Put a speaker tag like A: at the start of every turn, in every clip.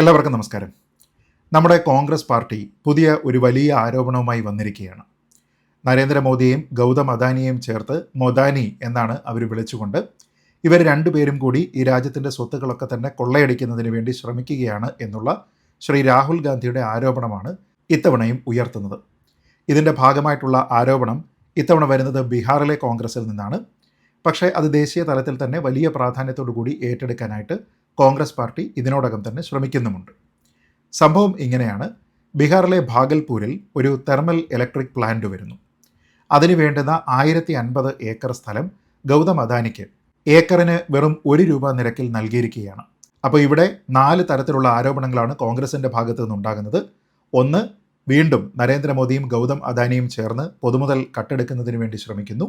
A: എല്ലാവർക്കും നമസ്കാരം. നമ്മുടെ കോൺഗ്രസ് പാർട്ടി പുതിയ ഒരു വലിയ ആരോപണവുമായി വന്നിരിക്കുകയാണ്. നരേന്ദ്രമോദിയെയും ഗൗതം അദാനിയെയും ചേർത്ത് മൊദാനി എന്നാണ് അവർ വിളിച്ചുകൊണ്ട് ഇവർ രണ്ടുപേരും കൂടി ഈ രാജ്യത്തിന്റെ സ്വത്തുക്കളൊക്കെ തന്നെ കൊള്ളയടിക്കുന്നതിന് വേണ്ടി ശ്രമിക്കുകയാണ് എന്നുള്ള ശ്രീ രാഹുൽ ഗാന്ധിയുടെ ആരോപണമാണ് ഇത്തവണയും ഉയർത്തുന്നത്. ഇതിന്റെ ഭാഗമായിട്ടുള്ള ആരോപണം ഇത്തവണ വരുന്നത് ബീഹാറിലെ കോൺഗ്രസിൽ നിന്നാണ്. പക്ഷേ അത് ദേശീയ തലത്തിൽ തന്നെ വലിയ പ്രാധാന്യത്തോടു കൂടി ഏറ്റെടുക്കാനായിട്ട് കോൺഗ്രസ് പാർട്ടി ഇതിനോടകം തന്നെ ശ്രമിക്കുന്നുമുണ്ട്. സംഭവം ഇങ്ങനെയാണ്. ബീഹാറിലെ ഭാഗൽപൂരിൽ ഒരു തെർമൽ ഇലക്ട്രിക് പ്ലാന്റ് വരുന്നു. അതിന് വേണ്ടുന്ന ആയിരത്തി അൻപത് ഏക്കർ സ്ഥലം ഗൗതം അദാനിക്ക് ഏക്കറിന് വെറും ഒരു രൂപ നിരക്കിൽ നൽകിയിരിക്കുകയാണ്. അപ്പോൾ ഇവിടെ നാല് തരത്തിലുള്ള ആരോപണങ്ങളാണ് കോൺഗ്രസിന്റെ ഭാഗത്തു നിന്നുണ്ടാകുന്നത്. ഒന്ന് വീണ്ടും നരേന്ദ്രമോദിയും ഗൗതം അദാനിയും ചേർന്ന് പൊതുമുതൽ കട്ടെടുക്കുന്നതിന് വേണ്ടി ശ്രമിക്കുന്നു.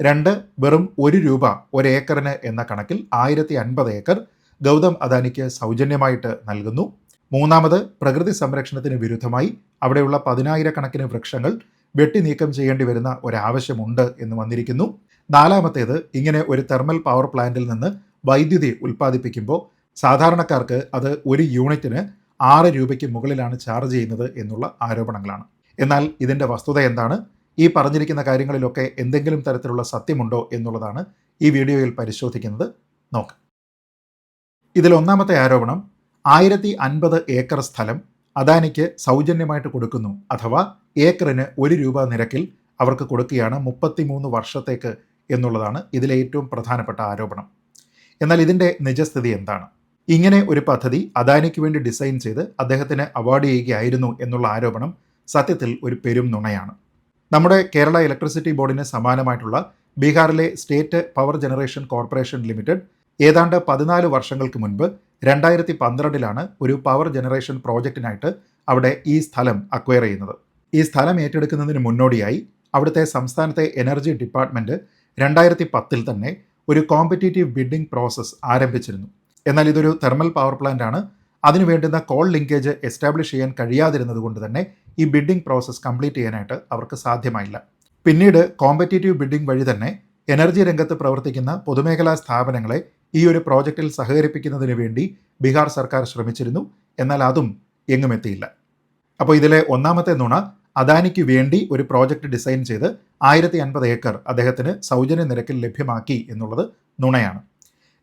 A: രണ്ട് വെറും ഒരു രൂപ ഒരു ഏക്കറിന് എന്ന കണക്കിൽ ആയിരത്തി അൻപത് ഏക്കർ ഗൗതം അദാനിക്ക് സൗജന്യമായിട്ട് നൽകുന്നു. മൂന്നാമത് പ്രകൃതി സംരക്ഷണത്തിന് വിരുദ്ധമായി അവിടെയുള്ള പതിനായിരക്കണക്കിന് വൃക്ഷങ്ങൾ വെട്ടി നീക്കം ചെയ്യേണ്ടി വരുന്ന ഒരാവശ്യമുണ്ട് എന്ന് വന്നിരിക്കുന്നു. നാലാമത്തേത് ഇങ്ങനെ ഒരു തെർമൽ പവർ പ്ലാന്റിൽ നിന്ന് വൈദ്യുതി ഉൽപ്പാദിപ്പിക്കുമ്പോൾ സാധാരണക്കാർക്ക് അത് ഒരു യൂണിറ്റിന് ആറ് രൂപയ്ക്ക് മുകളിലാണ് ചാർജ് ചെയ്യുന്നത് എന്നുള്ള ആരോപണങ്ങളാണ്. എന്നാൽ ഇതിന്റെ വസ്തുത എന്താണ്? ഈ പറഞ്ഞിരിക്കുന്ന കാര്യങ്ങളിലൊക്കെ എന്തെങ്കിലും തരത്തിലുള്ള സത്യമുണ്ടോ എന്നുള്ളതാണ് ഈ വീഡിയോയിൽ പരിശോധിക്കുന്നത്. നോക്കാം. ഇതിൽ ഒന്നാമത്തെ ആരോപണം ആയിരത്തി അൻപത് ഏക്കർ സ്ഥലം അദാനിക്ക് സൗജന്യമായിട്ട് കൊടുക്കുന്നു. അഥവാ ഏക്കറിന് ഒരു രൂപ നിരക്കിൽ അവർക്ക് കൊടുക്കുകയാണ് മുപ്പത്തിമൂന്ന് വർഷത്തേക്ക് എന്നുള്ളതാണ് ഇതിലെ ഏറ്റവും പ്രധാനപ്പെട്ട ആരോപണം. എന്നാൽ ഇതിന്റെ നിജസ്ഥിതി എന്താണ്? ഇങ്ങനെ ഒരു പദ്ധതി അദാനിക്ക് വേണ്ടി ഡിസൈൻ ചെയ്ത് അദ്ദേഹത്തിന് അവാർഡ് ചെയ്യുകയായിരുന്നു എന്നുള്ള ആരോപണം സത്യത്തിൽ ഒരു പെരും നുണയാണ്. നമ്മുടെ കേരള ഇലക്ട്രിസിറ്റി ബോർഡിന് സമാനമായിട്ടുള്ള ബീഹാറിലെ state power generation corporation limited ഏതാണ്ട് പതിനാല് വർഷങ്ങൾക്ക് മുൻപ് രണ്ടായിരത്തി പന്ത്രണ്ടിലാണ് ഒരു പവർ ജനറേഷൻ പ്രോജക്റ്റിനായിട്ട് അവിടെ ഈ സ്ഥലം അക്വയർ ചെയ്യുന്നത്. ഈ സ്ഥലം ഏറ്റെടുക്കുന്നതിന് മുന്നോടിയായി അവിടുത്തെ സംസ്ഥാനത്തെ എനർജി ഡിപ്പാർട്ട്മെന്റ് രണ്ടായിരത്തി പത്തിൽ തന്നെ ഒരു കോമ്പറ്റേറ്റീവ് ബിഡിംഗ് പ്രോസസ്സ് ആരംഭിച്ചിരുന്നു. എന്നാൽ ഇതൊരു തെർമൽ പവർ പ്ലാന്റ് ആണ്. അതിനു വേണ്ടുന്ന കോൾ ലിങ്കേജ് എസ്റ്റാബ്ലിഷ് ചെയ്യാൻ കഴിയാതിരുന്നത് കൊണ്ട് തന്നെ ഈ ബിഡിംഗ് പ്രോസസ്സ് കംപ്ലീറ്റ് ചെയ്യാനായിട്ട് അവർക്ക് സാധ്യമായില്ല. പിന്നീട് കോമ്പറ്റേറ്റീവ് ബിഡിംഗ് വഴി തന്നെ എനർജി രംഗത്ത് പ്രവർത്തിക്കുന്ന പൊതുമേഖലാ സ്ഥാപനങ്ങളെ ഈ ഒരു പ്രോജക്റ്റിൽ സഹകരിപ്പിക്കുന്നതിന് വേണ്ടി ബീഹാർ സർക്കാർ ശ്രമിച്ചിരുന്നു. എന്നാൽ അതും എങ്ങും എത്തിയില്ല. അപ്പോൾ ഇതിലെ ഒന്നാമത്തെ നുണ അദാനിക്ക് വേണ്ടി ഒരു പ്രോജക്റ്റ് ഡിസൈൻ ചെയ്ത് ആയിരത്തി അൻപത് ഏക്കർ അദ്ദേഹത്തിന് സൗജന്യ നിരക്കിൽ ലഭ്യമാക്കി എന്നുള്ളത് നുണയാണ്.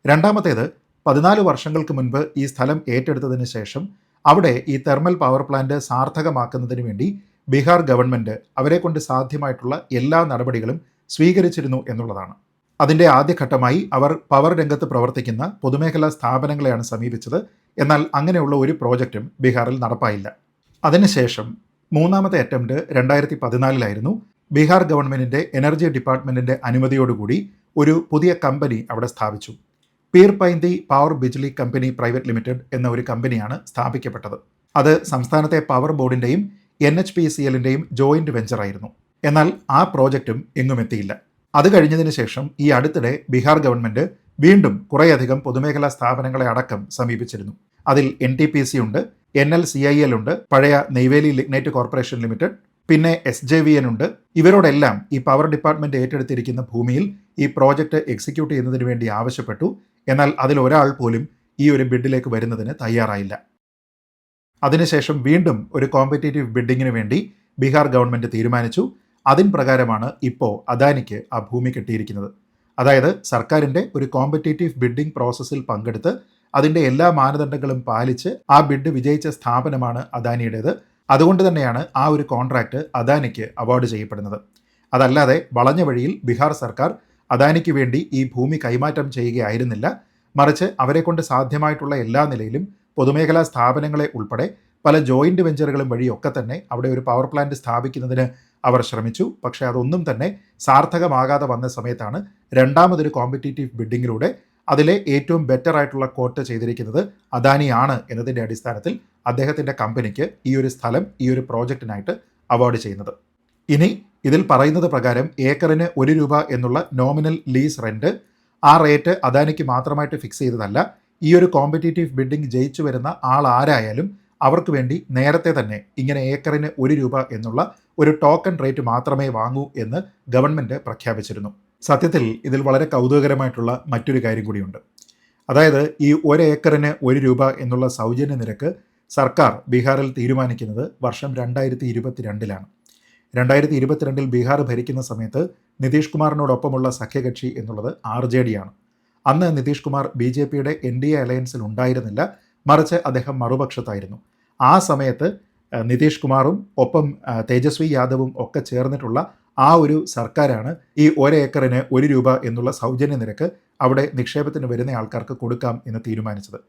A: രണ്ടാമത്തേത് പതിനാല് വർഷങ്ങൾക്ക് മുൻപ് ഈ സ്ഥലം ഏറ്റെടുത്തതിന് ശേഷം അവിടെ ഈ തെർമൽ പവർ പ്ലാന്റ് സാർത്ഥകമാക്കുന്നതിന് വേണ്ടി ബീഹാർ ഗവൺമെന്റ് അവരെക്കൊണ്ട് സാധ്യമായിട്ടുള്ള എല്ലാ നടപടികളും സ്വീകരിച്ചിരുന്നു എന്നുള്ളതാണ്. അതിന്റെ ആദ്യഘട്ടമായി അവർ പവർ രംഗത്ത് പ്രവർത്തിക്കുന്ന പൊതുമേഖലാ സ്ഥാപനങ്ങളെയാണ് സമീപിച്ചത്. എന്നാൽ അങ്ങനെയുള്ള ഒരു പ്രോജക്റ്റും ബീഹാറിൽ നടപ്പായില്ല. അതിനുശേഷം മൂന്നാമത്തെ അറ്റംപ്റ്റ് രണ്ടായിരത്തി പതിനാലിലായിരുന്നു ബീഹാർ ഗവൺമെന്റിന്റെ എനർജി ഡിപ്പാർട്ട്മെന്റിന്റെ അനുമതിയോടുകൂടി ഒരു പുതിയ കമ്പനി അവിടെ സ്ഥാപിച്ചു. Pir Painti power Bijli company private limited എന്ന ഒരു കമ്പനിയാണ് സ്ഥാപിക്കപ്പെട്ടത്. അത് സംസ്ഥാനത്തെ പവർ ബോർഡിന്റെയും എൻ എച്ച് പി സി എല്ലിന്റെയും ജോയിന്റ് വെഞ്ചറായിരുന്നു. എന്നാൽ ആ പ്രോജക്റ്റും എങ്ങും എത്തിയില്ല. അത് കഴിഞ്ഞതിന് ശേഷം ഈ അടുത്തിടെ ബീഹാർ ഗവൺമെന്റ് വീണ്ടും കുറേയധികം പൊതുമേഖലാ സ്ഥാപനങ്ങളെ അടക്കം സമീപിച്ചിരുന്നു. അതിൽ എൻ ടി പി സി ഉണ്ട് N L C I L ഉണ്ട് പഴയ നെയ്വേലി ലിഗ്നൈറ്റ് കോർപ്പറേഷൻ ലിമിറ്റഡ് പിന്നെ എസ് ജെ വി എൻ ഉണ്ട്. ഇവരോടെല്ലാം ഈ പവർ ഡിപ്പാർട്ട്മെന്റ് ഏറ്റെടുത്തിരിക്കുന്ന ഭൂമിയിൽ ഈ പ്രോജക്റ്റ് എക്സിക്യൂട്ട് ചെയ്യുന്നതിന് വേണ്ടി ആവശ്യപ്പെട്ടു. എന്നാൽ അതിൽ ഒരാൾ പോലും ഈ ഒരു ബിഡിലേക്ക് വരുന്നതിന് തയ്യാറായില്ല. അതിനുശേഷം വീണ്ടും ഒരു കോമ്പറ്റേറ്റീവ് ബിഡിങ്ങിന് വേണ്ടി ബീഹാർ ഗവൺമെന്റ് തീരുമാനിച്ചു. അതിൻ പ്രകാരമാണ് ഇപ്പോൾ അദാനിക്ക് ആ ഭൂമി കിട്ടിയിരിക്കുന്നത്. അതായത് സർക്കാരിന്റെ ഒരു കോമ്പറ്റേറ്റീവ് ബിഡിംഗ് പ്രോസസ്സിൽ പങ്കെടുത്ത് അതിന്റെ എല്ലാ മാനദണ്ഡങ്ങളും പാലിച്ച് ആ ബിഡ് വിജയിച്ച സ്ഥാപനമാണ് അദാനിയുടേത്. അതുകൊണ്ട് തന്നെയാണ് ആ ഒരു കോൺട്രാക്റ്റ് അദാനിക്ക് അവാർഡ് ചെയ്യപ്പെടുന്നത്. അതല്ലാതെ വളഞ്ഞ വഴിയിൽ ബീഹാർ സർക്കാർ അദാനിക്ക് വേണ്ടി ഈ ഭൂമി കൈമാറ്റം ചെയ്യുകയായിരുന്നില്ല. മറിച്ച് അവരെക്കൊണ്ട് സാധ്യമായിട്ടുള്ള എല്ലാ നിലയിലും പൊതുമേഖലാ സ്ഥാപനങ്ങളെ ഉൾപ്പെടെ പല ജോയിന്റ് വെഞ്ചറുകളും വഴിയൊക്കെ തന്നെ അവിടെ ഒരു പവർ പ്ലാന്റ് സ്ഥാപിക്കുന്നതിന് അവർ ശ്രമിച്ചു. പക്ഷേ അതൊന്നും തന്നെ സാർത്ഥകമാകാതെ വന്ന സമയത്താണ് രണ്ടാമതൊരു കോമ്പറ്റേറ്റീവ് ബിഡിങ്ങിലൂടെ അതിലെ ഏറ്റവും ബെറ്റർ ആയിട്ടുള്ള കോട്ട് ചെയ്തിരിക്കുന്നത് അദാനിയാണ് എന്നതിന്റെ അടിസ്ഥാനത്തിൽ അദ്ദേഹത്തിന്റെ കമ്പനിക്ക് ഈ ഒരു സ്ഥലം ഈ ഒരു പ്രോജക്റ്റിനായിട്ട് അവാർഡ് ചെയ്യുന്നത്. ഇനി ഇതിൽ പറയുന്നത് പ്രകാരം ഏക്കറിന് ഒരു രൂപ എന്നുള്ള നോമിനൽ ലീസ് റെന്റ് ആ റേറ്റ് അദാനിക്ക് മാത്രമായിട്ട് ഫിക്സ് ചെയ്തതല്ല ഈ ഒരു കോമ്പറ്റേറ്റീവ് ബിഡിംഗ് ജയിച്ചു വരുന്ന ആൾ ആരായാലും അവർക്ക് വേണ്ടി നേരത്തെ തന്നെ ഇങ്ങനെ ഏക്കറിന് ഒരു രൂപ എന്നുള്ള ഒരു ടോക്കൺ റേറ്റ് മാത്രമേ വാങ്ങൂ എന്ന് ഗവൺമെന്റ് പ്രഖ്യാപിച്ചിരുന്നു. സത്യത്തിൽ ഇതിൽ വളരെ കൗതുകകരമായിട്ടുള്ള മറ്റൊരു കാര്യം കൂടിയുണ്ട്. അതായത് ഈ ഒരു ഏക്കറിന് ഒരു രൂപ എന്നുള്ള സൗജന്യ നിരക്ക് സർക്കാർ ബീഹാറിൽ തീരുമാനിക്കുന്നത് വർഷം രണ്ടായിരത്തി ഇരുപത്തിരണ്ടിലാണ് രണ്ടായിരത്തി ഇരുപത്തിരണ്ടിൽ ബീഹാർ ഭരിക്കുന്ന സമയത്ത് നിതീഷ് കുമാറിനോടൊപ്പമുള്ള സഖ്യകക്ഷി എന്നുള്ളത് ആർ ജെ ഡി ആണ് അന്ന് നിതീഷ് കുമാർ ബി ജെ പിയുടെ എൻ ഡി എ അലയൻസിൽ ഉണ്ടായിരുന്നില്ല. മറിച്ച് അദ്ദേഹം മറുപക്ഷത്തായിരുന്നു. ആ സമയത്ത് നിതീഷ് കുമാറും ഒപ്പം തേജസ്വി യാദവും ഒക്കെ ചേർന്നിട്ടുള്ള ആ ഒരു സർക്കാരാണ് ഈ ഒരേക്കറിന് ഒരു രൂപ എന്നുള്ള സൗജന്യ നിരക്ക് അവിടെ നിക്ഷേപത്തിന് വരുന്ന ആൾക്കാർക്ക് കൊടുക്കാം എന്ന് തീരുമാനിച്ചത്.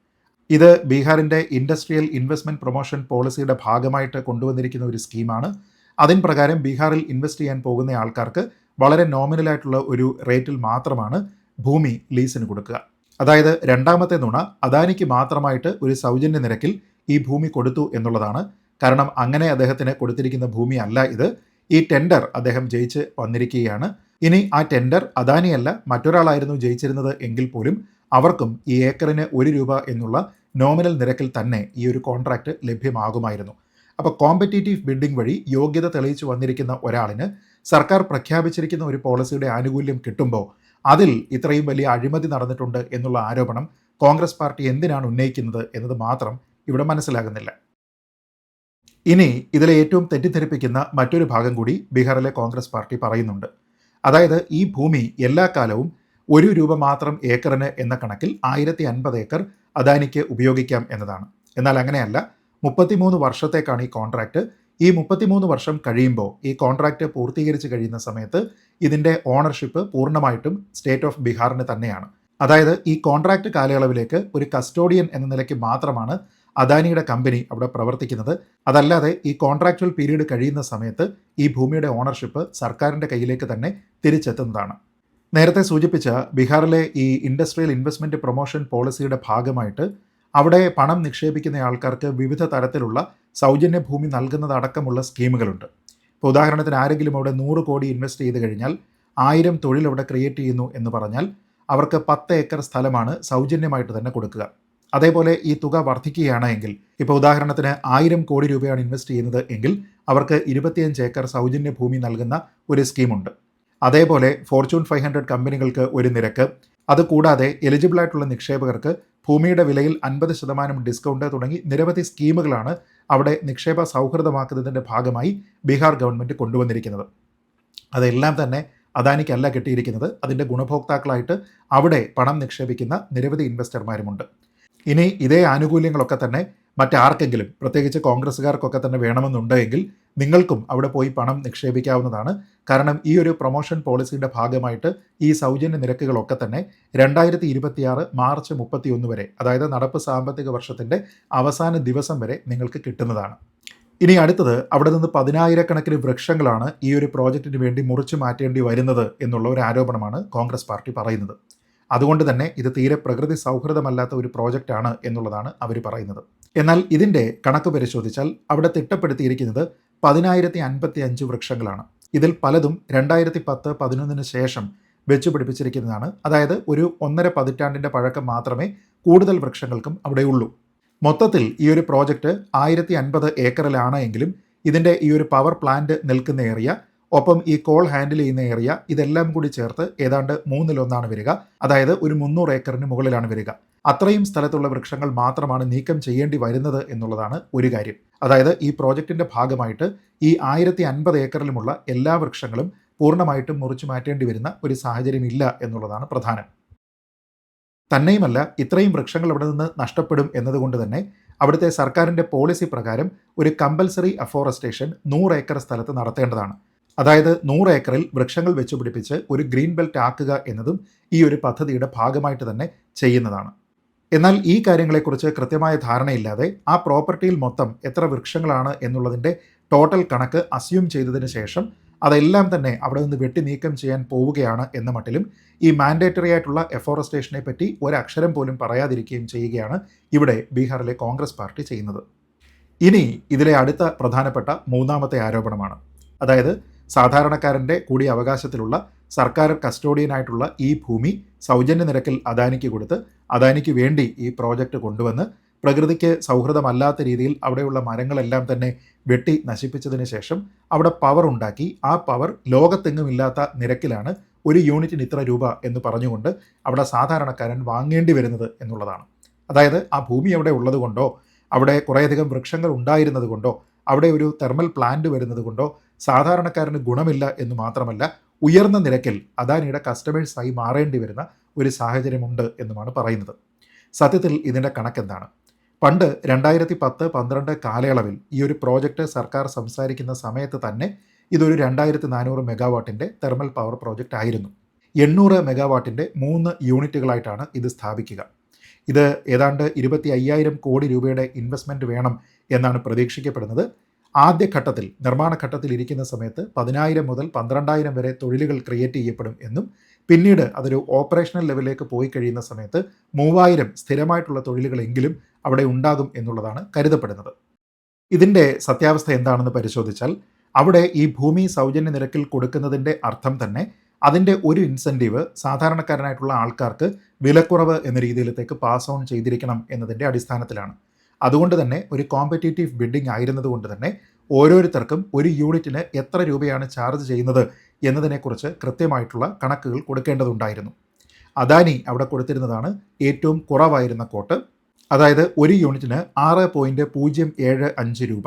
A: ഇത് ബീഹാറിന്റെ ഇൻഡസ്ട്രിയൽ ഇൻവെസ്റ്റ്മെന്റ് പ്രൊമോഷൻ പോളിസിയുടെ ഭാഗമായിട്ട് കൊണ്ടുവന്നിരിക്കുന്ന ഒരു സ്കീമാണ്. അതിൻ പ്രകാരം ബീഹാറിൽ ഇൻവെസ്റ്റ് ചെയ്യാൻ പോകുന്ന ആൾക്കാർക്ക് വളരെ നോമിനലായിട്ടുള്ള ഒരു റേറ്റിൽ മാത്രമാണ് ഭൂമി ലീസിന് കൊടുക്കുക. അതായത് രണ്ടാമത്തെ നുണ അദാനിക്ക് മാത്രമായിട്ട് ഒരു സൗജന്യ നിരക്കിൽ ഈ ഭൂമി കൊടുത്തു എന്നുള്ളതാണ്. കാരണം അങ്ങനെ അദ്ദേഹത്തിന് കൊടുത്തിരിക്കുന്ന ഭൂമി അല്ല ഇത്. ഈ ടെൻഡർ അദ്ദേഹം ജയിച്ച് വന്നിരിക്കുകയാണ്. ഇനി ആ ടെൻഡർ അദാനിയല്ല മറ്റൊരാളായിരുന്നു ജയിച്ചിരുന്നത് എങ്കിൽ പോലും അവർക്കും ഈ ഏക്കറിന് ഒരു രൂപ എന്നുള്ള നോമിനൽ നിരക്കിൽ തന്നെ ഈ ഒരു കോൺട്രാക്റ്റ് ലഭ്യമാകുമായിരുന്നു. അപ്പോൾ കോമ്പറ്റേറ്റീവ് ബിഡിംഗ് വഴി യോഗ്യത തെളിയിച്ചു വന്നിരിക്കുന്ന ഒരാളിന് സർക്കാർ പ്രഖ്യാപിച്ചിരിക്കുന്ന ഒരു പോളിസിയുടെ ആനുകൂല്യം കിട്ടുമ്പോൾ അതിൽ ഇത്രയും വലിയ അഴിമതി നടന്നിട്ടുണ്ട് എന്നുള്ള ആരോപണം കോൺഗ്രസ് പാർട്ടി എന്തിനാണ് ഉന്നയിക്കുന്നത് എന്നത് മാത്രം ഇവിടെ മനസ്സിലാകുന്നില്ല. ഇനി ഇതിലെ ഏറ്റവും തെറ്റിദ്ധരിപ്പിക്കുന്ന മറ്റൊരു ഭാഗം കൂടി ബീഹാറിലെ കോൺഗ്രസ് പാർട്ടി പറയുന്നുണ്ട്. അതായത് ഈ ഭൂമി എല്ലാ കാലവും ഒരു രൂപ മാത്രം ഏക്കറിന് എന്ന കണക്കിൽ ആയിരത്തി അൻപത് ഏക്കർ അദാനിക്ക് ഉപയോഗിക്കാം എന്നതാണ്. എന്നാൽ അങ്ങനെയല്ല മുപ്പത്തിമൂന്ന് വർഷത്തേക്കാണ് ഈ കോൺട്രാക്റ്റ് ഈ മുപ്പത്തിമൂന്ന് വർഷം കഴിയുമ്പോൾ ഈ കോൺട്രാക്റ്റ് പൂർത്തീകരിച്ച് കഴിയുന്ന സമയത്ത് ഇതിന്റെ ഓണർഷിപ്പ് പൂർണമായിട്ടും സ്റ്റേറ്റ് ഓഫ് ബീഹാറിന് തന്നെയാണ്. അതായത് ഈ കോൺട്രാക്റ്റ് കാലയളവിലേക്ക് ഒരു കസ്റ്റോഡിയൻ എന്ന നിലയ്ക്ക് മാത്രമാണ് അദാനിയുടെ കമ്പനി അവിടെ പ്രവർത്തിക്കുന്നത്. അതല്ലാതെ ഈ കോൺട്രാക്ച്വൽ പീരീഡ് കഴിയുന്ന സമയത്ത് ഈ ഭൂമിയുടെ ഓണർഷിപ്പ് സർക്കാരിന്റെ കയ്യിലേക്ക് തന്നെ തിരിച്ചെത്തുന്നതാണ്. നേരത്തെ സൂചിപ്പിച്ച ബീഹാറിലെ ഈ ഇൻഡസ്ട്രിയൽ ഇൻവെസ്റ്റ്മെന്റ് പ്രൊമോഷൻ പോളിസിയുടെ ഭാഗമായിട്ട് അവിടെ പണം നിക്ഷേപിക്കുന്ന ആൾക്കാർക്ക് വിവിധ തരത്തിലുള്ള സൗജന്യ ഭൂമി നൽകുന്നതടക്കമുള്ള സ്കീമുകളുണ്ട്. ഇപ്പോൾ ഉദാഹരണത്തിന് ആരെങ്കിലും അവിടെ നൂറ് കോടി ഇൻവെസ്റ്റ് ചെയ്ത് കഴിഞ്ഞാൽ ആയിരം തൊഴിൽ അവിടെ ക്രിയേറ്റ് ചെയ്യുന്നു എന്ന് പറഞ്ഞാൽ അവർക്ക് പത്ത് ഏക്കർ സ്ഥലമാണ് സൗജന്യമായിട്ട് തന്നെ കൊടുക്കുക. അതേപോലെ ഈ തുക വർദ്ധിക്കുകയാണ് എങ്കിൽ ഇപ്പോൾ ഉദാഹരണത്തിന് ആയിരം കോടി രൂപയാണ് ഇൻവെസ്റ്റ് ചെയ്യുന്നത് എങ്കിൽ അവർക്ക് ഇരുപത്തിയഞ്ച് ഏക്കർ സൗജന്യ ഭൂമി നൽകുന്ന ഒരു സ്കീമുണ്ട്. അതേപോലെ ഫോർച്യൂൺ ഫൈവ് ഹൺഡ്രഡ് കമ്പനികൾക്ക് ഒരു നിരക്ക് അതുകൂടാതെ എലിജിബിൾ ആയിട്ടുള്ള നിക്ഷേപകർക്ക് ഭൂമിയുടെ വിലയിൽ അൻപത് ശതമാനം ഡിസ്കൗണ്ട് തുടങ്ങി നിരവധി സ്കീമുകളാണ് അവിടെ നിക്ഷേപ സൗഹൃദമാക്കുന്നതിന്റെ ഭാഗമായി ബീഹാർ ഗവൺമെന്റ് കൊണ്ടുവന്നിരിക്കുന്നത്. അതെല്ലാം തന്നെ അദാനിക്കല്ല കിട്ടിയിരിക്കുന്നത് അതിന്റെ ഗുണഭോക്താക്കളായിട്ട് അവിടെ പണം നിക്ഷേപിക്കുന്ന നിരവധി ഇൻവെസ്റ്റർമാരുമുണ്ട് ഇനി ഇതേ ആനുകൂല്യങ്ങളൊക്കെ തന്നെ മറ്റാർക്കെങ്കിലും പ്രത്യേകിച്ച് കോൺഗ്രസ്സുകാർക്കൊക്കെ തന്നെ വേണമെന്നുണ്ടെങ്കിൽ നിങ്ങൾക്കും അവിടെ പോയി പണം നിക്ഷേപിക്കാവുന്നതാണ്. കാരണം ഈ ഒരു പ്രൊമോഷൻ പോളിസിയുടെ ഭാഗമായിട്ട് ഈ സൗജന്യ നിരക്കുകളൊക്കെ തന്നെ രണ്ടായിരത്തി ഇരുപത്തിയാറ് മാർച്ച് മുപ്പത്തി ഒന്ന് വരെ അതായത് നടപ്പ് സാമ്പത്തിക വർഷത്തിന്റെ അവസാന ദിവസം വരെ നിങ്ങൾക്ക് കിട്ടുന്നതാണ്. ഇനി അടുത്തത് അവിടെ നിന്ന് പതിനായിരക്കണക്കിന് വൃക്ഷങ്ങളാണ് ഈ ഒരു പ്രോജക്റ്റിന് വേണ്ടി മുറിച്ചു മാറ്റേണ്ടി വരുന്നത് എന്നുള്ള ഒരു ആരോപണമാണ് കോൺഗ്രസ് പാർട്ടി പറയുന്നത്. അതുകൊണ്ട് തന്നെ ഇത് തീരെ പ്രകൃതി സൗഹൃദമല്ലാത്ത ഒരു പ്രോജക്റ്റാണ് എന്നുള്ളതാണ് അവർ പറയുന്നത്. എന്നാൽ ഇതിന്റെ കണക്ക് പരിശോധിച്ചാൽ അവിടെ തിട്ടപ്പെടുത്തിയിരിക്കുന്നത് പതിനായിരത്തി അൻപത്തി അഞ്ച് വൃക്ഷങ്ങളാണ്. ഇതിൽ പലതും രണ്ടായിരത്തി പത്ത് പതിനൊന്നിന് ശേഷം വെച്ചു പിടിപ്പിച്ചിരിക്കുന്നതാണ്. അതായത് ഒരു ഒന്നര പതിറ്റാണ്ടിന്റെ പഴക്കം മാത്രമേ കൂടുതൽ വൃക്ഷങ്ങൾക്കും അവിടെയുള്ളൂ മൊത്തത്തിൽ ഈ ഒരു പ്രോജക്റ്റ് ആയിരത്തി അൻപത് ഏക്കറിലാണ് എങ്കിലും ഇതിന്റെ ഈ ഒരു പവർ പ്ലാന്റ് നിൽക്കുന്ന ഏറിയ ഒപ്പം ഈ കോൾ ഹാൻഡിൽ ചെയ്യുന്ന ഏരിയ ഇതെല്ലാം കൂടി ചേർത്ത് ഏതാണ്ട് മൂന്നിലൊന്നാണ് വരിക. അതായത് ഒരു മുന്നൂറ് ഏക്കറിന് മുകളിലാണ് വരിക. അത്രയും സ്ഥലത്തുള്ള വൃക്ഷങ്ങൾ മാത്രമാണ് നീക്കം ചെയ്യേണ്ടി വരുന്നത് എന്നുള്ളതാണ് ഒരു കാര്യം. അതായത് ഈ പ്രോജക്റ്റിന്റെ ഭാഗമായിട്ട് ഈ ആയിരത്തി അൻപത് ഏക്കറിലുമുള്ള എല്ലാ വൃക്ഷങ്ങളും പൂർണമായിട്ടും മുറിച്ചു മാറ്റേണ്ടി വരുന്ന ഒരു സാഹചര്യം ഇല്ല എന്നുള്ളതാണ് പ്രധാനം. തന്നെയുമല്ല ഇത്രയും വൃക്ഷങ്ങൾ അവിടെ നിന്ന് നഷ്ടപ്പെടും എന്നതുകൊണ്ട് തന്നെ അവിടുത്തെ സർക്കാരിന്റെ പോളിസി പ്രകാരം ഒരു കമ്പൽസറി അഫോറസ്റ്റേഷൻ നൂറ് ഏക്കർ സ്ഥലത്ത് നടത്തേണ്ടതാണ്. അതായത് നൂറ് ഏക്കറിൽ വൃക്ഷങ്ങൾ വെച്ചുപിടിപ്പിച്ച് ഒരു ഗ്രീൻ ബെൽറ്റ് ആക്കുക എന്നതും ഈ ഒരു പദ്ധതിയുടെ ഭാഗമായിട്ട് തന്നെ ചെയ്യുന്നതാണ്. എന്നാൽ ഈ കാര്യങ്ങളെക്കുറിച്ച് കൃത്യമായ ധാരണയില്ലാതെ ആ പ്രോപ്പർട്ടിയിൽ മൊത്തം എത്ര വൃക്ഷങ്ങളാണ് എന്നുള്ളതിന്റെ ടോട്ടൽ കണക്ക് അസ്യൂം ചെയ്തതിന് ശേഷം അതെല്ലാം തന്നെ അവിടെ നിന്ന് വെട്ടി നീക്കം ചെയ്യാൻ പോവുകയാണ് എന്ന മട്ടിലും ഈ മാൻഡേറ്ററി ആയിട്ടുള്ള എഫോറസ്റ്റേഷനെ പറ്റി ഒരക്ഷരം പോലും പറയാതിരിക്കുകയും ചെയ്യുകയാണ് ഇവിടെ ബീഹാറിലെ കോൺഗ്രസ് പാർട്ടി ചെയ്യുന്നത്. ഇനി ഇതിലെ അടുത്ത പ്രധാനപ്പെട്ട മൂന്നാമത്തെ ആരോപണമാണ്. അതായത് സാധാരണക്കാരന്റെ കൂടി അവകാശത്തിലുള്ള സർക്കാർ കസ്റ്റോഡിയനായിട്ടുള്ള ഈ ഭൂമി സൗജന്യ നിരക്കിൽ അദാനിക്ക് കൊടുത്ത് അദാനിക്ക് വേണ്ടി ഈ പ്രോജക്റ്റ് കൊണ്ടുവന്ന് പ്രകൃതിക്ക് സൗഹൃദമല്ലാത്ത രീതിയിൽ അവിടെയുള്ള മരങ്ങളെല്ലാം തന്നെ വെട്ടി നശിപ്പിച്ചതിന് ശേഷം അവിടെ പവർ ഉണ്ടാക്കി. ആ പവർ ലോകത്തെങ്ങുമില്ലാത്ത നിരക്കിലാണ് ഒരു യൂണിറ്റിന് ഇത്ര രൂപ എന്ന് പറഞ്ഞുകൊണ്ട് അവിടെ സാധാരണക്കാരൻ വാങ്ങേണ്ടി വരുന്നത് എന്നുള്ളതാണ്. അതായത് ആ ഭൂമി അവിടെ ഉള്ളതുകൊണ്ടോ അവിടെ കുറേയധികം വൃക്ഷങ്ങൾ ഉണ്ടായിരുന്നത് കൊണ്ടോ അവിടെ ഒരു തെർമൽ പ്ലാന്റ് വരുന്നത് കൊണ്ടോ സാധാരണക്കാരന് ഗുണമില്ല എന്ന് മാത്രമല്ല ഉയർന്ന നിരക്കിൽ അദാനിയുടെ കസ്റ്റമേഴ്സായി മാറേണ്ടി വരുന്ന ഒരു സാഹചര്യമുണ്ട് എന്നുമാണ് പറയുന്നത്. സത്യത്തിൽ ഇതിന്റെ കണക്കെന്താണ്? പണ്ട് രണ്ടായിരത്തി പത്ത് പന്ത്രണ്ട് കാലയളവിൽ ഈ ഒരു പ്രോജക്റ്റ് സർക്കാർ സംസാരിക്കുന്ന സമയത്ത് തന്നെ ഇതൊരു രണ്ടായിരത്തി നാനൂറ് മെഗാവാട്ടിന്റെ തെർമൽ പവർ പ്രോജക്റ്റ് ആയിരുന്നു. എണ്ണൂറ് മെഗാവാട്ടിന്റെ മൂന്ന് യൂണിറ്റുകളായിട്ടാണ് ഇത് സ്ഥാപിക്കുക. ഇത് ഏതാണ്ട് ഇരുപത്തി അയ്യായിരം കോടി രൂപയുടെ ഇൻവെസ്റ്റ്മെന്റ് വേണം എന്നാണ് പ്രതീക്ഷിക്കപ്പെടുന്നത്. ആദ്യഘട്ടത്തിൽ നിർമ്മാണഘട്ടത്തിൽ ഇരിക്കുന്ന സമയത്ത് പതിനായിരം മുതൽ പന്ത്രണ്ടായിരം വരെ തൊഴിലുകൾ ക്രിയേറ്റ് ചെയ്യപ്പെടും എന്നും പിന്നീട് അതൊരു ഓപ്പറേഷണൽ ലെവലിലേക്ക് പോയി കഴിയുന്ന സമയത്ത് മൂവായിരം സ്ഥിരമായിട്ടുള്ള തൊഴിലുകളെങ്കിലും അവിടെ ഉണ്ടാകും എന്നുള്ളതാണ് കരുതപ്പെടുന്നത്. ഇതിന്റെ സത്യാവസ്ഥ എന്താണെന്ന് പരിശോധിച്ചാൽ അവിടെ ഈ ഭൂമി സൗജന്യ നിരക്കിൽ കൊടുക്കുന്നതിന്റെ അർത്ഥം തന്നെ അതിന്റെ ഒരു ഇൻസെന്റീവ് സാധാരണക്കാരനായിട്ടുള്ള ആൾക്കാർക്ക് വിലക്കുറവ് എന്ന രീതിയിലത്തേക്ക് പാസ് ഓൺ ചെയ്തിരിക്കണം എന്നതിന്റെ അടിസ്ഥാനത്തിലാണ്. അതുകൊണ്ട് തന്നെ ഒരു കോമ്പറ്റേറ്റീവ് ബിഡിംഗ് ആയിരുന്നതുകൊണ്ട് തന്നെ ഓരോരുത്തർക്കും ഒരു യൂണിറ്റിന് എത്ര രൂപയാണ് ചാർജ് ചെയ്യുന്നത് എന്നതിനെക്കുറിച്ച് കൃത്യമായിട്ടുള്ള കണക്കുകൾ കൊടുക്കേണ്ടതുണ്ടായിരുന്നു. അദാനി അവിടെ കൊടുത്തിരുന്നതാണ് ഏറ്റവും കുറവായിരുന്ന കോട്ട് അതായത് ഒരു യൂണിറ്റിന് ആറ് പോയിന്റ് പൂജ്യം ഏഴ് അഞ്ച് രൂപ.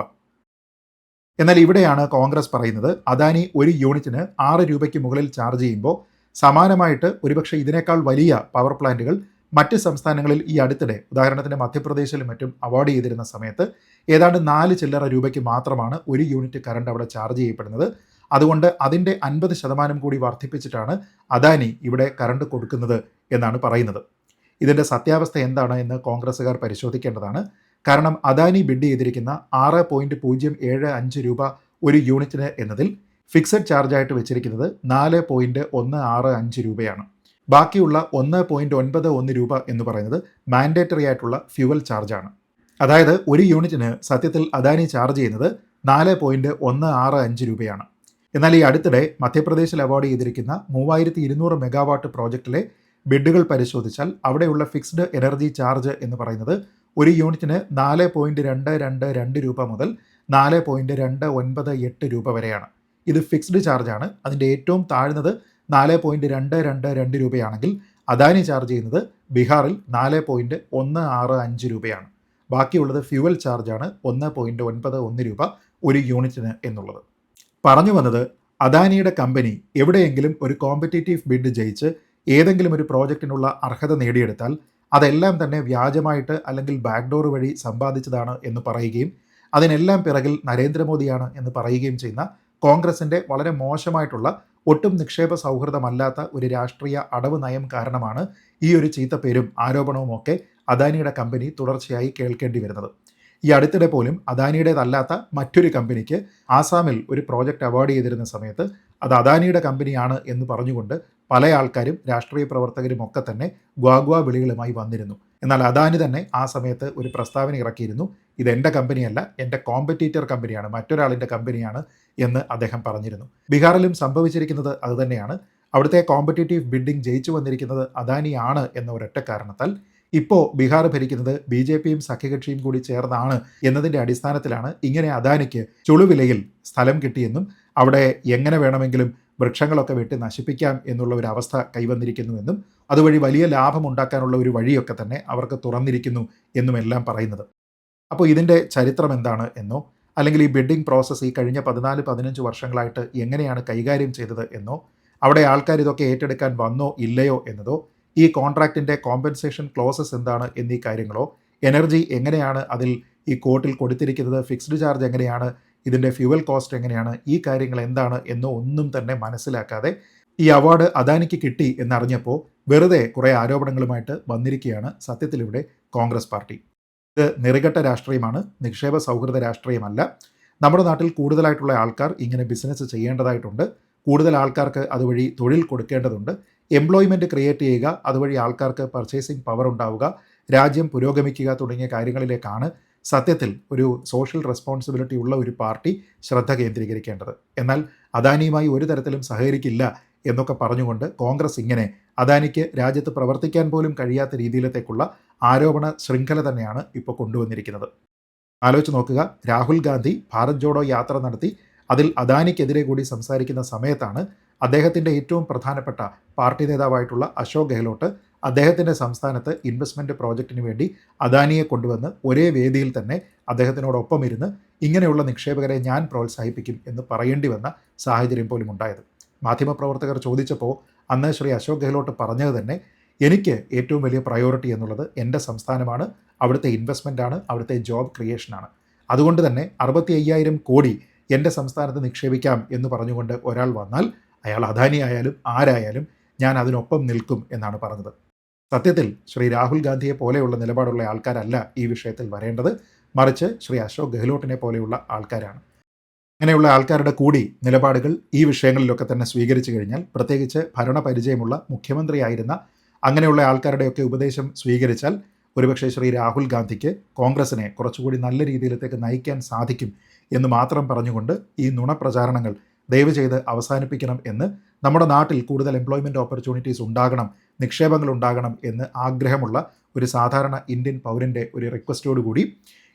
A: എന്നാൽ ഇവിടെയാണ് കോൺഗ്രസ് പറയുന്നത് അദാനി ഒരു യൂണിറ്റിന് ആറ് രൂപയ്ക്ക് മുകളിൽ ചാർജ് ചെയ്യുമ്പോൾ സമാനമായിട്ട് ഒരുപക്ഷെ ഇതിനേക്കാൾ വലിയ പവർ പ്ലാന്റുകൾ മറ്റ് സംസ്ഥാനങ്ങളിൽ ഈ അടുത്തിടെ ഉദാഹരണത്തിന് മധ്യപ്രദേശിലും മറ്റും അവാർഡ് ചെയ്തിരുന്ന സമയത്ത് ഏതാണ്ട് നാല് ചില്ലറ രൂപയ്ക്ക് മാത്രമാണ് ഒരു യൂണിറ്റ് കറണ്ട് അവിടെ ചാർജ് ചെയ്യപ്പെടുന്നത്. അതുകൊണ്ട് അതിന്റെ അൻപത് ശതമാനം കൂടി വർദ്ധിപ്പിച്ചിട്ടാണ് അദാനി ഇവിടെ കറണ്ട് കൊടുക്കുന്നത് എന്നാണ് പറയുന്നത്. ഇതിന്റെ സത്യാവസ്ഥ എന്താണ് എന്ന് കോൺഗ്രസ്സുകാർ പരിശോധിക്കേണ്ടതാണ്. കാരണം അദാനി ബിഡ് ചെയ്തിരിക്കുന്ന ആറ് പോയിന്റ് പൂജ്യം ഏഴ് അഞ്ച് രൂപ ഒരു യൂണിറ്റിന് എന്നതിൽ ഫിക്സഡ് ചാർജായിട്ട് വെച്ചിരിക്കുന്നത് നാല് പോയിന്റ് ഒന്ന് ആറ് അഞ്ച് രൂപയാണ്. ബാക്കിയുള്ള ഒന്ന് പോയിന്റ് ഒൻപത് ഒന്ന് രൂപ എന്ന് പറയുന്നത് മാൻഡേറ്ററി ആയിട്ടുള്ള ഫ്യൂവൽ ചാർജാണ് അതായത് ഒരു യൂണിറ്റിന് സത്യത്തിൽ അദാനി ചാർജ് ചെയ്യുന്നത് നാല് പോയിന്റ് ഒന്ന് ആറ് അഞ്ച് രൂപയാണ്. എന്നാൽ ഈ അടുത്തിടെ മധ്യപ്രദേശിൽ അവാർഡ് ചെയ്തിരിക്കുന്ന മൂവായിരത്തി ഇരുന്നൂറ് മെഗാവാട്ട് പ്രോജക്റ്റിലെ ബിഡുകൾ പരിശോധിച്ചാൽ അവിടെയുള്ള ഫിക്സ്ഡ് എനർജി ചാർജ് എന്ന് പറയുന്നത് ഒരു യൂണിറ്റിന് നാല് പോയിന്റ് രണ്ട് രണ്ട് രണ്ട് രൂപ മുതൽ നാല് പോയിന്റ് രണ്ട് ഒൻപത് എട്ട് രൂപ വരെയാണ്. ഇത് ഫിക്സ്ഡ് ചാർജാണ് അതിന്റെ ഏറ്റവും താഴ്ന്നത് നാല് പോയിന്റ് രണ്ട് രണ്ട് രണ്ട് രൂപയാണെങ്കിൽ അദാനി ചാർജ് ചെയ്യുന്നത് ബീഹാറിൽ നാല് പോയിന്റ് ഒന്ന് ആറ് അഞ്ച് രൂപയാണ്. ബാക്കിയുള്ളത് ഫ്യൂവൽ ചാർജാണ് ഒന്ന് പോയിന്റ് ഒൻപത് ഒന്ന് രൂപ ഒരു യൂണിറ്റിന് എന്നുള്ളത്. പറഞ്ഞു വന്നത് അദാനിയുടെ കമ്പനി എവിടെയെങ്കിലും ഒരു കോമ്പറ്റേറ്റീവ് ബിഡ് ജയിച്ച് ഏതെങ്കിലും ഒരു പ്രോജക്റ്റിനുള്ള അർഹത നേടിയെടുത്താൽ അതെല്ലാം തന്നെ വ്യാജമായിട്ട് അല്ലെങ്കിൽ ബാക്ക്ഡോർ വഴി സമ്പാദിച്ചതാണ് എന്ന് പറയുകയും അതിനെല്ലാം പിറകിൽ നരേന്ദ്രമോദിയാണ് എന്ന് പറയുകയും ചെയ്യുന്ന കോൺഗ്രസിന്റെ വളരെ മോശമായിട്ടുള്ള ഒട്ടും നിക്ഷേപ സൗഹൃദമല്ലാത്ത ഒരു രാഷ്ട്രീയ അടവ് നയം കാരണമാണ് ഈ ഒരു ചീത്തപ്പേരും ആരോപണവും ഒക്കെ അദാനിയുടെ കമ്പനി തുടർച്ചയായി കേൾക്കേണ്ടി വരുന്നത്. ഈ അടുത്തിടെ പോലും അദാനിയുടേതല്ലാത്ത മറ്റൊരു കമ്പനിക്ക് ആസാമിൽ ഒരു പ്രോജക്റ്റ് അവാർഡ് ചെയ്തിരുന്ന സമയത്ത് അത് അദാനിയുടെ കമ്പനിയാണ് എന്ന് പറഞ്ഞുകൊണ്ട് പല ആൾക്കാരും രാഷ്ട്രീയ പ്രവർത്തകരും ഒക്കെ തന്നെ ഗ്വാഗ്വാ വിളികളുമായി വന്നിരുന്നു. എന്നാൽ അദാനി തന്നെ ആ സമയത്ത് ഒരു പ്രസ്താവന ഇറക്കിയിരുന്നു. ഇത് എന്റെ കമ്പനിയല്ല എന്റെ കോമ്പറ്റീറ്റർ കമ്പനിയാണ് മറ്റൊരാളിന്റെ കമ്പനിയാണ് എന്ന് അദ്ദേഹം പറഞ്ഞിരുന്നു. ബീഹാറിലും സംഭവിച്ചിരിക്കുന്നത് അതുതന്നെയാണ് അവിടുത്തെ കോമ്പറ്റേറ്റീവ് ബിൽഡിംഗ് ജയിച്ചു വന്നിരിക്കുന്നത് അദാനിയാണ് എന്ന ഒരൊറ്റ കാരണത്താൽ ഇപ്പോൾ ബീഹാർ ഭരിക്കുന്നത് ബി ജെ പിയും സഖ്യകക്ഷിയും കൂടി ചേർന്നാണ് എന്നതിന്റെ അടിസ്ഥാനത്തിലാണ് ഇങ്ങനെ അദാനിക്ക് ചുളുവിലയിൽ സ്ഥലം കിട്ടിയെന്നും അവിടെ എങ്ങനെ വേണമെങ്കിലും വൃക്ഷങ്ങളൊക്കെ വെട്ടി നശിപ്പിക്കാം എന്നുള്ള ഒരു അവസ്ഥ കൈവന്നിരിക്കുന്നുവെന്നും അതുവഴി വലിയ ലാഭം ഉണ്ടാക്കാനുള്ള ഒരു വഴിയൊക്കെ തന്നെ അവർക്ക് തുറന്നിരിക്കുന്നു എന്നുമെല്ലാം പറയുന്നത്. അപ്പോൾ ഇതിന്റെ ചരിത്രം എന്താണ് എന്നോ അല്ലെങ്കിൽ ഈ ബിഡിംഗ് പ്രോസസ്സ് ഈ കഴിഞ്ഞ പതിനാല് പതിനഞ്ച് വർഷങ്ങളായിട്ട് എങ്ങനെയാണ് കൈകാര്യം ചെയ്തത് എന്നോ അവിടെ ആൾക്കാർ ഇതൊക്കെ ഏറ്റെടുക്കാൻ വന്നോ ഇല്ലയോ എന്നതോ ഈ കോൺട്രാക്റ്റിന്റെ കോമ്പൻസേഷൻ ക്ലോസസ് എന്താണ് എന്നീ കാര്യങ്ങളോ എനർജി എങ്ങനെയാണ് അതിൽ ഈ കോട്ടിൽ കൊടുത്തിരിക്കുന്നത് ഫിക്സ്ഡ് ചാർജ് എങ്ങനെയാണ് ഇതിന്റെ ഫ്യൂവൽ കോസ്റ്റ് എങ്ങനെയാണ് ഈ കാര്യങ്ങൾ എന്താണ് എന്നോ ഒന്നും തന്നെ മനസ്സിലാക്കാതെ ഈ അവാർഡ് അദാനിക്ക് കിട്ടി എന്നറിഞ്ഞപ്പോൾ വെറുതെ കുറേ ആരോപണങ്ങളുമായിട്ട് വന്നിരിക്കുകയാണ് സത്യത്തിലിവിടെ കോൺഗ്രസ് പാർട്ടി. ഇത് നിറികെട്ട രാഷ്ട്രീയമാണ് നിക്ഷേപ സൗഹൃദ രാഷ്ട്രീയമല്ല. നമ്മുടെ നാട്ടിൽ കൂടുതലായിട്ടുള്ള ആൾക്കാർ ഇങ്ങനെ ബിസിനസ് ചെയ്യേണ്ടതായിട്ടുണ്ട്. കൂടുതൽ ആൾക്കാർക്ക് അതുവഴി തൊഴിൽ കൊടുക്കേണ്ടതുണ്ട്. എംപ്ലോയ്മെന്റ് ക്രിയേറ്റ് ചെയ്യുക അതുവഴി ആൾക്കാർക്ക് പർച്ചേസിംഗ് പവർ ഉണ്ടാവുക രാജ്യം പുരോഗമിക്കുക തുടങ്ങിയ കാര്യങ്ങളിലേക്കാണ് സത്യത്തിൽ ഒരു സോഷ്യൽ റെസ്പോൺസിബിലിറ്റി ഉള്ള ഒരു പാർട്ടി ശ്രദ്ധ കേന്ദ്രീകരിക്കേണ്ടത്. എന്നാൽ അദാനിയുമായി ഒരു തരത്തിലും സഹകരിക്കില്ല എന്നൊക്കെ പറഞ്ഞുകൊണ്ട് കോൺഗ്രസ് ഇങ്ങനെ അദാനിക്ക് രാജ്യത്ത് പ്രവർത്തിക്കാൻ പോലും കഴിയാത്ത രീതിയിലത്തേക്കുള്ള ആരോപണ ശൃംഖല തന്നെയാണ് ഇപ്പോൾ കൊണ്ടുവന്നിരിക്കുന്നത്. ആലോചിച്ച് നോക്കുക രാഹുൽ ഗാന്ധി ഭാരത് ജോഡോ യാത്ര നടത്തി അതിൽ അദാനിക്കെതിരെ കൂടി സംസാരിക്കുന്ന സമയത്താണ് അദ്ദേഹത്തിന്റെ ഏറ്റവും പ്രധാനപ്പെട്ട പാർട്ടി നേതാവായിട്ടുള്ള അശോക് ഗെഹ്ലോട്ട് അദ്ദേഹത്തിന്റെ സംസ്ഥാനത്ത് ഇൻവെസ്റ്റ്മെന്റ് പ്രോജക്റ്റിന് വേണ്ടി അദാനിയെ കൊണ്ടുവന്ന് ഒരേ വേദിയിൽ തന്നെ അദ്ദേഹത്തിനോടൊപ്പം ഇരുന്ന് ഇങ്ങനെയുള്ള നിക്ഷേപകരെ ഞാൻ പ്രോത്സാഹിപ്പിക്കും എന്ന് പറയേണ്ടി വന്ന സാഹചര്യം പോലും ഉണ്ടായത് മാധ്യമപ്രവർത്തകർ ചോദിച്ചപ്പോൾ അന്ന് ശ്രീ അശോക് ഗെഹ്ലോട്ട് പറഞ്ഞത് തന്നെ എനിക്ക് ഏറ്റവും വലിയ പ്രയോറിറ്റി എന്നുള്ളത് എന്റെ സംസ്ഥാനമാണ് അവിടുത്തെ ഇൻവെസ്റ്റ്മെന്റാണ് അവിടുത്തെ ജോബ് ക്രിയേഷനാണ് അതുകൊണ്ട് തന്നെ അറുപത്തി അയ്യായിരം കോടി എന്റെ സംസ്ഥാനത്ത് നിക്ഷേപിക്കാം എന്ന് പറഞ്ഞുകൊണ്ട് ഒരാൾ വന്നാൽ അയാൾ അദാനി ആയാലും ആരായാലും ഞാൻ അതിനൊപ്പം നിൽക്കും എന്നാണ് പറഞ്ഞത്. സത്യത്തിൽ ശ്രീ രാഹുൽ ഗാന്ധിയെ പോലെയുള്ള നിലപാടുള്ള ആൾക്കാരല്ല ഈ വിഷയത്തിൽ വരേണ്ടത്. മറിച്ച് ശ്രീ അശോക് ഗെഹ്ലോട്ടിനെ പോലെയുള്ള ആൾക്കാരാണ്. അങ്ങനെയുള്ള ആൾക്കാരുടെ കൂടി നിലപാടുകൾ ഈ വിഷയങ്ങളിലൊക്കെ തന്നെ സ്വീകരിച്ചു കഴിഞ്ഞാൽ പ്രത്യേകിച്ച് ഭരണപരിചയമുള്ള മുഖ്യമന്ത്രിയായിരുന്ന അങ്ങനെയുള്ള ആൾക്കാരുടെയൊക്കെ ഉപദേശം സ്വീകരിച്ചാൽ ഒരുപക്ഷെ ശ്രീ രാഹുൽ ഗാന്ധിക്ക് കോൺഗ്രസിനെ കുറച്ചുകൂടി നല്ല രീതിയിലത്തേക്ക് നയിക്കാൻ സാധിക്കും എന്ന് മാത്രം പറഞ്ഞുകൊണ്ട് ഈ നുണപ്രചാരണങ്ങൾ ദയവ് ചെയ്ത് അവസാനിപ്പിക്കണം എന്ന് നമ്മുടെ നാട്ടിൽ കൂടുതൽ എംപ്ലോയ്മെന്റ് ഓപ്പർച്യൂണിറ്റീസ് ഉണ്ടാകണം നിക്ഷേപങ്ങൾ ഉണ്ടാകണം എന്ന് ആഗ്രഹമുള്ള ഒരു സാധാരണ ഇന്ത്യൻ പൗരന്റെ ഒരു റിക്വസ്റ്റോടുകൂടി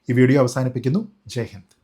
A: ഈ വീഡിയോ അവസാനിപ്പിക്കുന്നു. ജയ് ഹിന്ദ്.